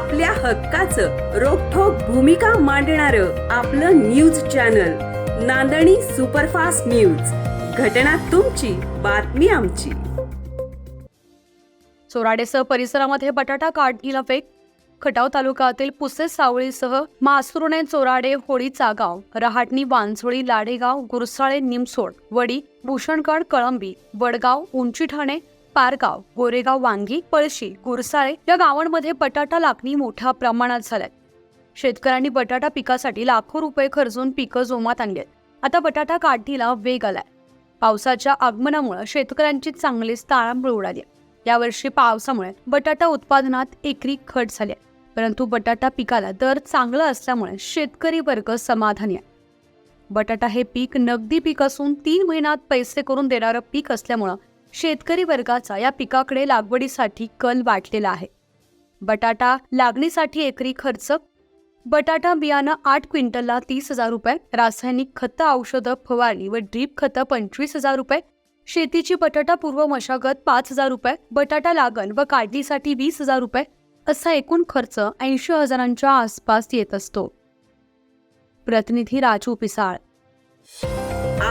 आपल्या हक्काचं रोखोक भूमिका मांडणार आपलं न्यूज चॅनल नांदणी सुपरफास्ट न्यूज. घटना तुमची बातमी आमची. चोराडेसह परिसरामध्ये बटाटा काढणीला फेक खटाव तालुक्यातील पुसे सावळीसह मासुरणे चोराडे होळीचा गाव रहाटणी वांझोळी लाडेगाव गुरसाळे निमसोड वडी भूषणगड कळंबी वडगाव उंची ठाणे पारगाव गोरेगाव वांगी पळशी गुरसाळे या गावांमध्ये बटाटा लागणी मोठ्या प्रमाणात झाल्यात शेतकऱ्यांनी बटाटा पिकासाठी लाखो रुपये खर्चून पिकं जोमात आणली आहेत आता बटाटा काढणीला वेग आलाय पावसाच्या आगमनामुळे शेतकऱ्यांची चांगलीच ताळांबळ उडाली आहे. यावर्षी पावसामुळे बटाटा उत्पादनात एकरी घट झाली आहे. परंतु बटाटा पिकाला दर चांगला असल्यामुळे शेतकरी वर्ग समाधानी आहे बटाटा हे पीक नगदी पीक असून तीन महिन्यात पैसे करून देणारं पीक असल्यामुळं शेतकरी वर्गाचा या पिकाकडे लागवडीसाठी कल वाटलेला आहे. बटाटा लागणीसाठी एकरी खर्च बटाटा बियाणं आठ क्विंटलला तीस हजार रुपये रासायनिक खतं औषधं फवारणी व ड्रीप खतं पंचवीस हजार रुपये शेतीची बटाटा पूर्व मशागत पाच हजार रुपये बटाटा लागण व काढणीसाठी वीस हजार रुपये असा एकूण खर्च ऐंशी हजारांच्या आसपास येत असतो. प्रतिनिधी राजू पिसाळ.